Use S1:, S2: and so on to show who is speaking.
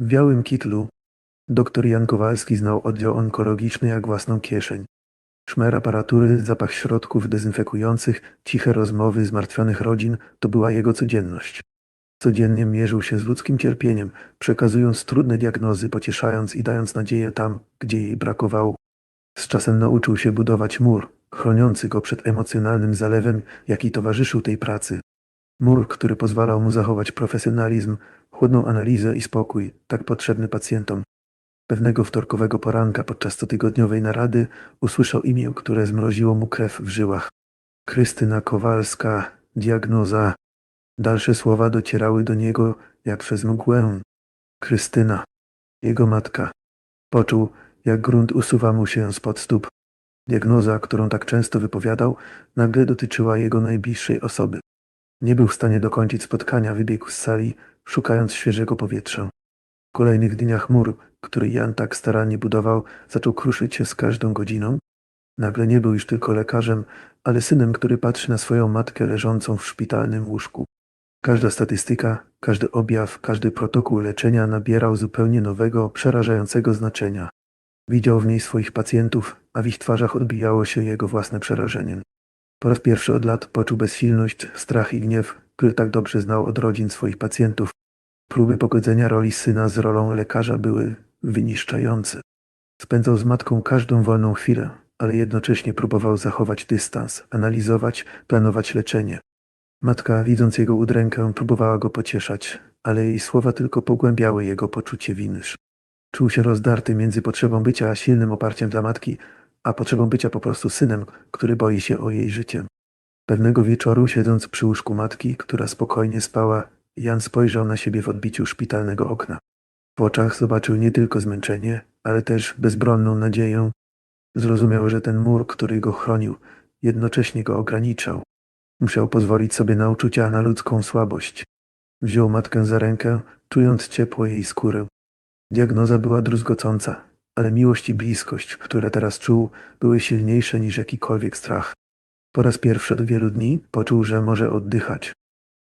S1: W białym kitlu doktor Jan Kowalski znał oddział onkologiczny jak własną kieszeń. Szmer aparatury, zapach środków dezynfekujących, ciche rozmowy zmartwionych rodzin to była jego codzienność. Codziennie mierzył się z ludzkim cierpieniem, przekazując trudne diagnozy, pocieszając i dając nadzieję tam, gdzie jej brakowało. Z czasem nauczył się budować mur, chroniący go przed emocjonalnym zalewem, jaki towarzyszył tej pracy. Mur, który pozwalał mu zachować profesjonalizm, chłodną analizę i spokój, tak potrzebny pacjentom. Pewnego wtorkowego poranka podczas cotygodniowej narady usłyszał imię, które zmroziło mu krew w żyłach. Krystyna Kowalska, diagnoza. Dalsze słowa docierały do niego jak przez mgłę. Krystyna, jego matka. Poczuł, jak grunt usuwa mu się spod stóp. Diagnoza, którą tak często wypowiadał, nagle dotyczyła jego najbliższej osoby. Nie był w stanie dokończyć spotkania, wybiegł z sali, szukając świeżego powietrza. W kolejnych dniach mur, który Jan tak starannie budował, zaczął kruszyć się z każdą godziną. Nagle nie był już tylko lekarzem, ale synem, który patrzy na swoją matkę leżącą w szpitalnym łóżku. Każda statystyka, każdy objaw, każdy protokół leczenia nabierał zupełnie nowego, przerażającego znaczenia. Widział w niej swoich pacjentów, a w ich twarzach odbijało się jego własne przerażenie. Po raz pierwszy od lat poczuł bezsilność, strach i gniew, który tak dobrze znał od rodzin swoich pacjentów. Próby pogodzenia roli syna z rolą lekarza były wyniszczające. Spędzał z matką każdą wolną chwilę, ale jednocześnie próbował zachować dystans, analizować, planować leczenie. Matka, widząc jego udrękę, próbowała go pocieszać, ale jej słowa tylko pogłębiały jego poczucie winy. Czuł się rozdarty między potrzebą bycia silnym oparciem dla matki, a potrzebą bycia po prostu synem, który boi się o jej życie. Pewnego wieczoru, siedząc przy łóżku matki, która spokojnie spała, Jan spojrzał na siebie w odbiciu szpitalnego okna. W oczach zobaczył nie tylko zmęczenie, ale też bezbronną nadzieję. Zrozumiał, że ten mur, który go chronił, jednocześnie go ograniczał. Musiał pozwolić sobie na uczucia na ludzką słabość. Wziął matkę za rękę, czując ciepło jej skóry. Diagnoza była druzgocąca, ale miłość i bliskość, które teraz czuł, były silniejsze niż jakikolwiek strach. Po raz pierwszy od wielu dni poczuł, że może oddychać,